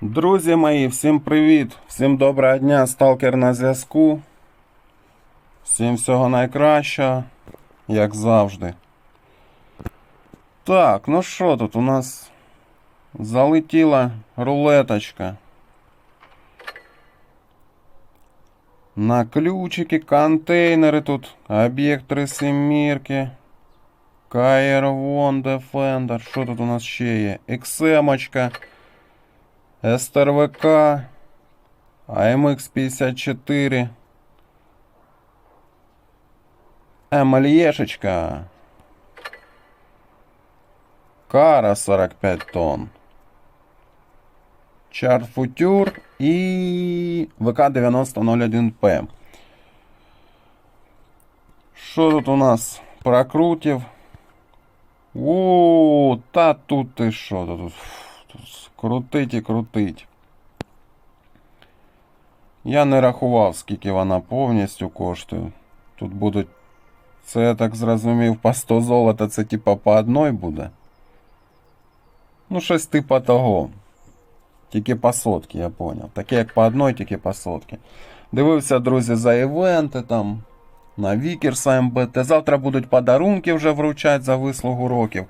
Друзі мої, всім привіт! Всім доброго дня, сталкер на зв'язку. Всім всього найкращого, як завжди. Так, ну що тут у нас залетіла рулеточка. На ключики, контейнери тут, об'єкт три семірки. Каєр Вон Defender. Що тут у нас ще є? Ексемочка. СТРВК, АМХ-54, МЛЕшечка, Кара 45 тонн, Чарфутюр і ВК-9001П. Що тут у нас? Прокрутів. О, та тут ти що тут? Крутить і крутить. Я не рахував, скільки вона повністю коштує. Тут будуть. Це я так зрозумів, по 100 золота це типа по одной буде. Ну, щось типа того. Тільки по сотки, я поняв. Таке як по одной, тільки по сотки. Дивився, друзі, за івенти там. На Вікерса МБТ. Завтра будуть подарунки вже вручати за вислугу років.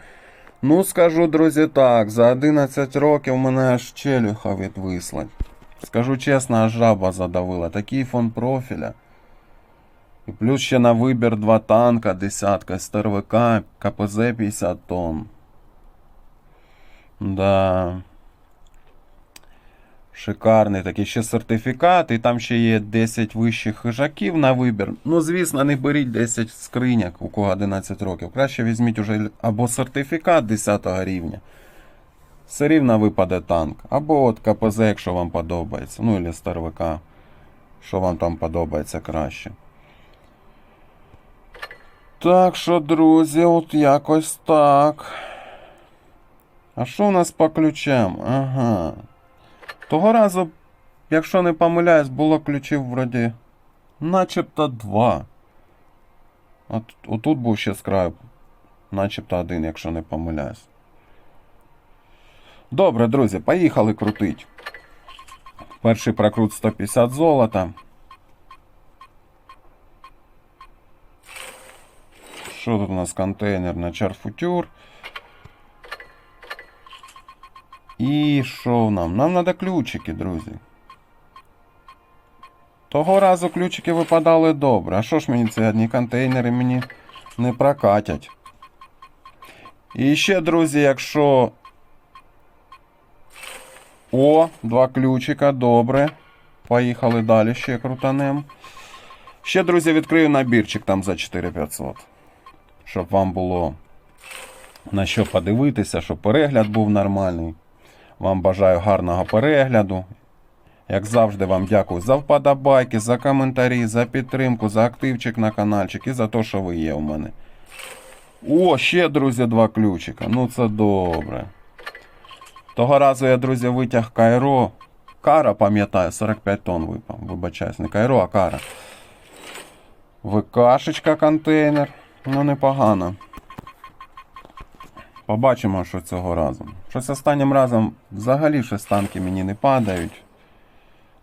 Ну, скажу, друзі, так, за 11 років мене аж челюха відвисла. Скажу чесно, аж жаба задавила. Такий фон профіля. І плюс ще на вибір два танка, десятка, СТРВК, КПЗ 50 тонн. Да. Шикарний такий ще сертифікат, і там ще є 10 вищих хижаків на вибір. Ну, звісно, не беріть 10 скриняк, у кого 11 років. Краще візьміть уже або сертифікат 10 рівня. Все рівно випаде танк. Або от КПЗ, якщо вам подобається. Ну, або СТРВК, що вам там подобається краще. Так що, друзі, от якось так. А що у нас по ключам? Ага. Того разу, якщо не помиляюсь, було ключів вроді начебто два. От, отут був ще з краю, начебто один, якщо не помиляюсь. Добре, друзі, поїхали крутить. Перший прокрут 150 золота. Що тут у нас контейнер на чарфутюр? І що нам? Нам треба ключики, друзі. Того разу ключики випадали добре. А що ж мені ці одні контейнери мені не прокатять? І ще, друзі, якщо. О, два ключика, добре. Поїхали далі ще крутанем. Ще, друзі, відкрию набірчик там за 4500. Щоб вам було на що подивитися, щоб перегляд був нормальний. Вам бажаю гарного перегляду. Як завжди, вам дякую за вподобайки, за коментарі, за підтримку, за активчик на каналчик і за те, що ви є у мене. О, ще, друзі, два ключика. Ну це добре. Того разу я, друзі, витяг Кайро. Кара, пам'ятаю, 45 тонн випав. Вибачаюсь, не Кайро, а кара. ВКшечка контейнер. Ну, непогано. Побачимо, що цього разу. Щось останнім разом взагалі щось танки мені не падають.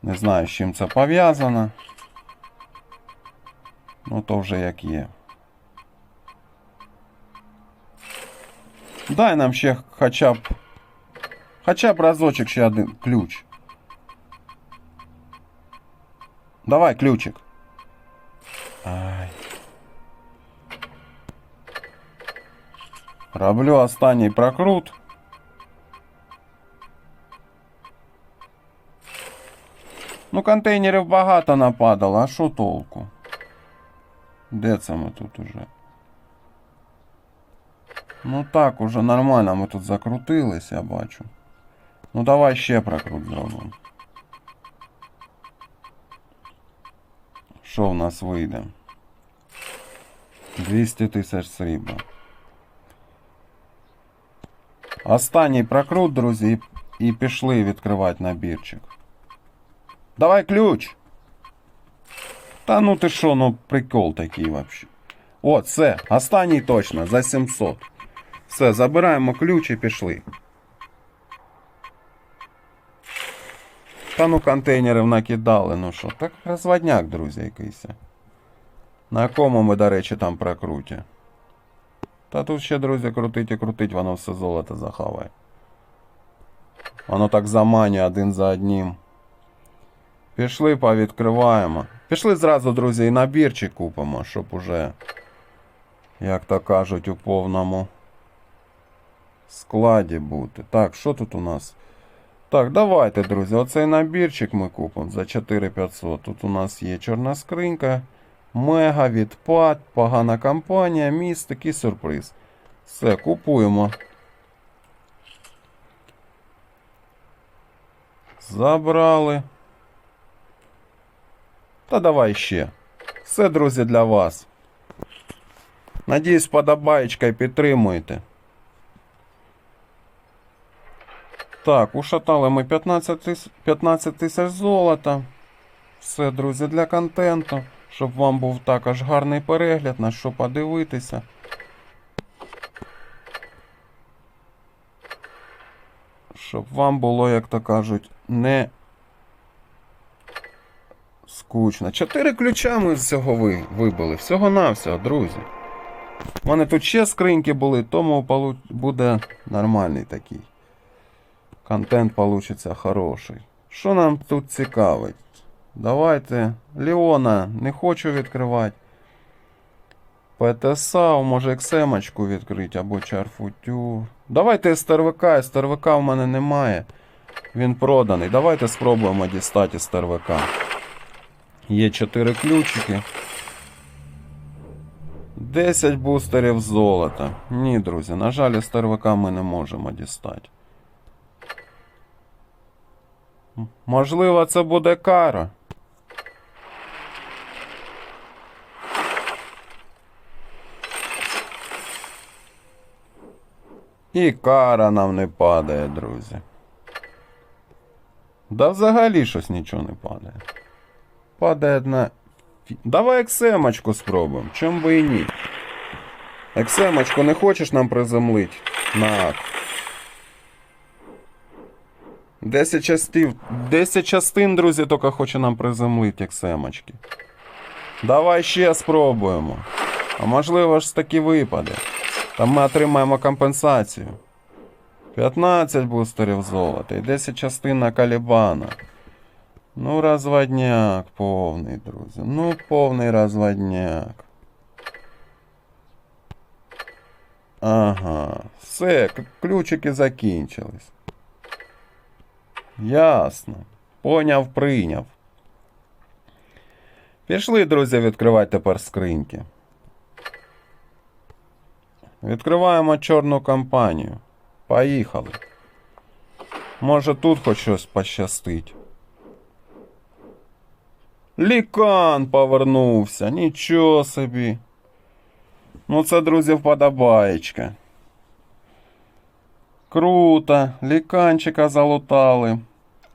Не знаю, з чим це пов'язано. Ну, то вже як є. Дай нам ще хоча б. Хоча б разочок ще один ключ. Давай ключик. Ай. Роблю останній прокрут. Ну, контейнерів багато нападало, а що толку? Де це ми тут уже? Ну так, уже нормально ми тут закрутились, я бачу. Ну давай ще прокрут зробимо. Що в нас вийде? 200 тисяч срібла. Останній прокрут, друзі, і пішли відкривати набірчик. Давай ключ. Та ну ти що, ну прикол такий вообще. О, це, останній точно, за 700. Все, забираємо ключ і пішли. Та ну контейнерів накидали, ну що, так розводняк, друзі, якийсь. На якому ми, до речі, там прокруті. Та тут ще, друзі, крутить і крутить, воно все золото захаває. Воно так заманює один за одним. Пішли, повідкриваємо. Пішли зразу, друзі, і набірчик купимо, щоб уже, як то кажуть, у повному складі бути. Так, що тут у нас? Так, давайте, друзі, оцей набірчик ми купимо за 4500. Тут у нас є чорна скринька, мега, відпад, погана компанія, міст, такий сюрприз. Все, купуємо. Забрали. Та давай ще. Все, друзі, для вас. Надіюсь, подобаєчка і підтримуєте. Так, ушатали ми 15 тисяч 15 тисяч золота. Все, друзі, для контенту. Щоб вам був також гарний перегляд, на що подивитися. Щоб вам було, як то кажуть, не скучно. Чотири ключа ми з ви, вибили. Всього-навсього, друзі. У мене тут ще скриньки були, тому буде нормальний такий. Контент получиться хороший. Що нам тут цікавить? Давайте. Леона не хочу відкривати. ПТСА, може XM відкрити або Чарфутю. Давайте СТРВК. СТРВК в мене немає. Він проданий. Давайте спробуємо дістати СТРВК. Є 4 ключики. 10 бустерів золота. Ні, друзі, на жаль, СТРВК ми не можемо дістати. Можливо, це буде кара. І кара нам не падає, друзі. Да взагалі щось нічого не падає. Падає одна. Давай ексемочку спробуємо. Чим би і ні. Ексемочку не хочеш нам приземлить? На. 10 частин, 10 частин, друзі, тільки хоче нам приземлити ексемочки. Давай ще спробуємо. А можливо ж таки випаде. Там ми отримаємо компенсацію. 15 бустерів золота і 10 частин на Калібана. Ну, розводняк повний, друзі. Ну, повний розводняк. Ага. Все, ключики закінчились. Ясно. Поняв, прийняв. Пішли, друзі, відкривати тепер скриньки. Відкриваємо чорну компанію. Поїхали. Може тут хоч щось пощастить. Лікан повернувся. Нічого собі. Ну це, друзі, вподобаєчка. Круто. Ліканчика залутали.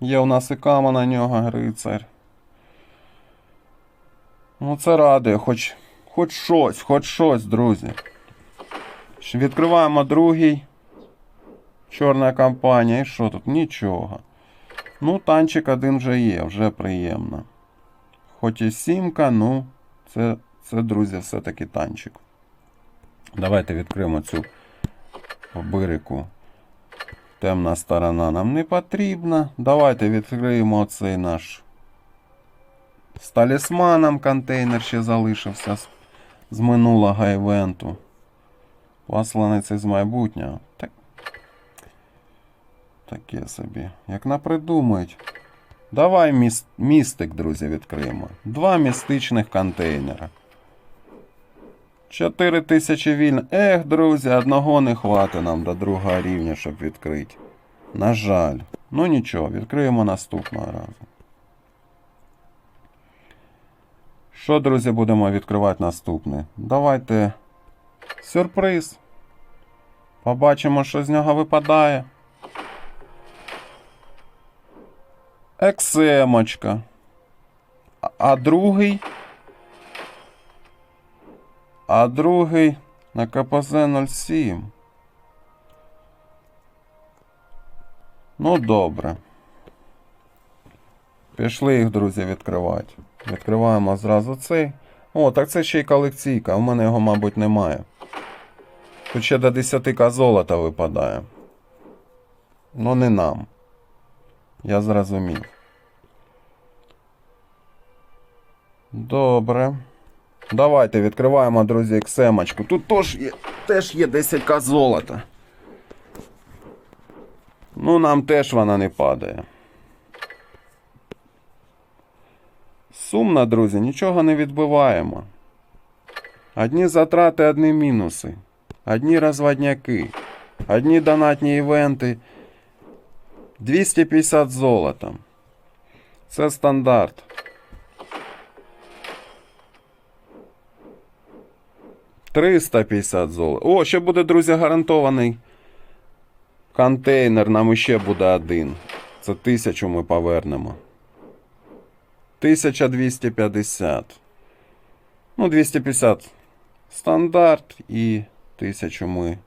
Є у нас і кама на нього, грицар. Ну це радує, хоч, хоч щось, хоч щось, друзі. Відкриваємо другий. Чорна компанія. І що тут? Нічого. Ну, танчик один вже є, вже приємно. Хоч і сімка, ну, це, це друзі, все-таки танчик. Давайте відкриємо цю обирику. Темна сторона нам не потрібна. Давайте відкриємо цей наш з талісманом контейнер ще залишився з, з минулого івенту. Посланець із майбутнього. Так. Таке собі. Як напридумають. Давай міс... містик, друзі, відкриємо. Два містичних контейнера. 4 тисячі вільн. Ех, друзі, одного не хватить нам до другого рівня, щоб відкрити. На жаль. Ну нічого, відкриємо наступного разу. Що, друзі, будемо відкривати наступне? Давайте сюрприз. Побачимо, що з нього випадає. Ексемочка. А- другий. А другий на КПЗ 07. Ну, добре. Пішли їх, друзі, відкривати. Відкриваємо зразу цей. О, так це ще й колекційка. У мене його, мабуть, немає. Тут ще до 10к золота випадає. Ну не нам. Я зрозумів. Добре. Давайте відкриваємо, друзі, ексемочку. Тут теж є, теж є 10к золота. Ну, нам теж вона не падає. Сумно, друзі, нічого не відбиваємо. Одні затрати, одні мінуси. Одні розводняки. Одні донатні івенти. 250 золота. Це стандарт. Триста п'ятдесят золота. О, ще буде, друзі, гарантований контейнер. Нам іще буде один. Це тисячу ми повернемо. 1250. Ну, 250 стандарт і 1000 ми.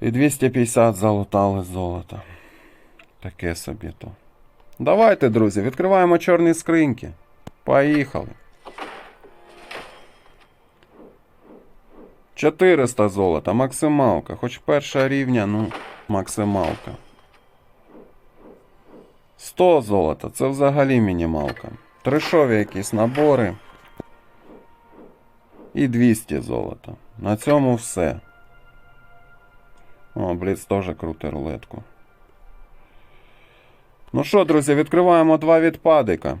І 250 залутали золото. Таке собі то. Давайте, друзі, відкриваємо чорні скриньки. Поїхали. 400 золота, максималка. Хоч перша рівня, ну, максималка. 100 золота, це взагалі мінімалка. Трешові якісь набори. І 200 золота. На цьому все. О, Бліц теж крутить рулетку. Ну що, друзі, відкриваємо два відпадика.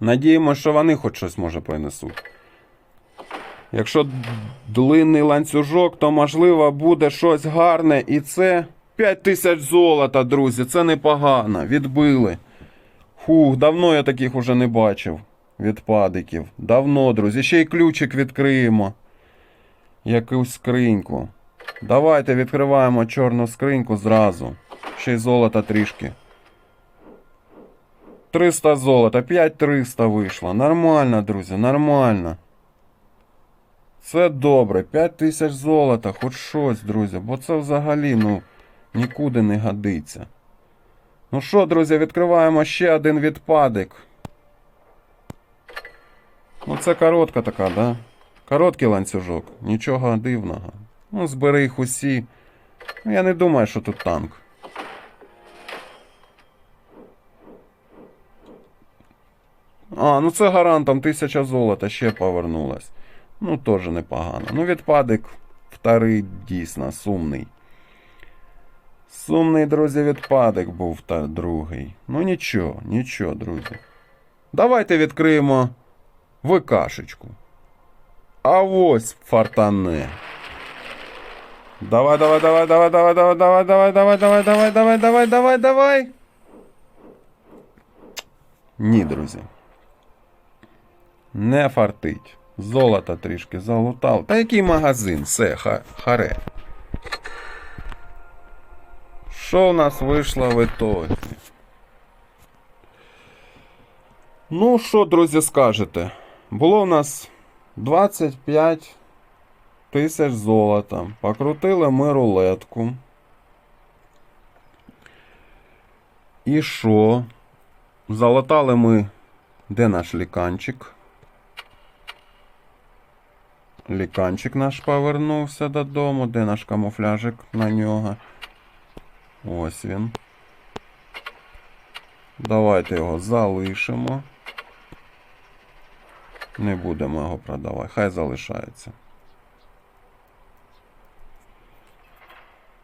Надіємося, що вони хоч щось може принесуть. Якщо длинний ланцюжок, то можливо буде щось гарне. І це 5 тисяч золота, друзі. Це непогано. Відбили. Фух, давно я таких уже не бачив. Відпадиків. Давно, друзі. Ще й ключик відкриємо. Якусь скриньку. Давайте відкриваємо чорну скриньку зразу. Ще й золота трішки. 300 золота, 5300 вийшло. Нормально, друзі, нормально. Це добре, 5 тисяч золота, хоч щось, друзі, бо це взагалі, ну, нікуди не годиться. Ну що, друзі, відкриваємо ще один відпадик. Ну, це коротка така, да? Короткий ланцюжок, нічого дивного. Ну, збери їх усі. Ну, я не думаю, що тут танк. А, ну це гарантом тисяча золота ще повернулась. Ну, теж непогано. Ну, відпадик вторий дійсно сумний. Сумний, друзі, відпадик був та другий. Ну нічого, нічого, друзі. Давайте відкриємо ВКшечку. А ось фартане. Давай, давай, давай, давай, давай, давай, давай, давай, давай, давай, давай, давай, давай, давай, давай. Ні, друзі. Не фартить. Золото трішки залутав. Та який магазин? Все, ха, харе. Що в нас вийшло в ітогі? Ну, що, друзі, скажете? Було в нас 25 тисяч золота. Покрутили ми рулетку. І що? Залатали ми. Де наш ліканчик? Ліканчик наш повернувся додому. Де наш камуфляжик на нього? Ось він. Давайте його залишимо. Не будемо його продавати. Хай залишається.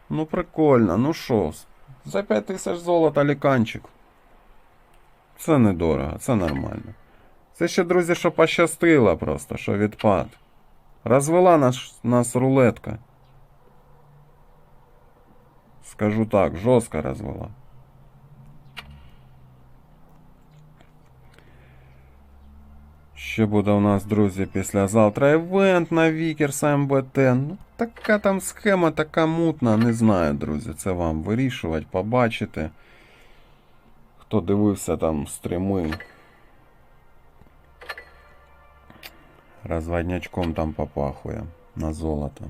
Ну, прикольно. Ну що, за 5 тисяч золота ліканчик. Це недорого, це нормально. Це ще, друзі, що пощастило просто, що відпад. Розвела нас, нас рулетка. Скажу так, жорстко розвела. Ще буде у нас, друзі, післязавтра івент на Вікерс МБТ. Ну, така там схема, така мутна, не знаю, друзі. Це вам вирішувати, побачити. Хто дивився там стріми. Розводнячком там попахує на золото.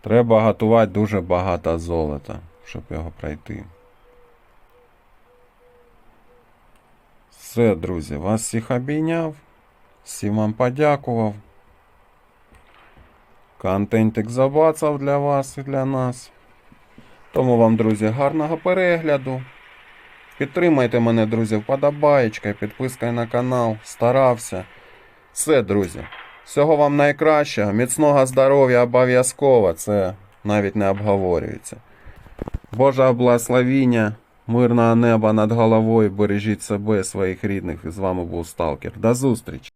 Треба готувати дуже багато золота, щоб його пройти. Все, друзі, вас всіх обійняв. Всім вам подякував. Контентик забацав для вас і для нас. Тому вам, друзі, гарного перегляду. Підтримайте мене, друзі, вподобаєчкою, підпискою на канал. Старався. Все, друзі. Всього вам найкращого, міцного здоров'я обов'язково. Це навіть не обговорюється. Божа благословіння, мирного неба над головою. Бережіть себе, своїх рідних. З вами був Сталкер. До зустрічі!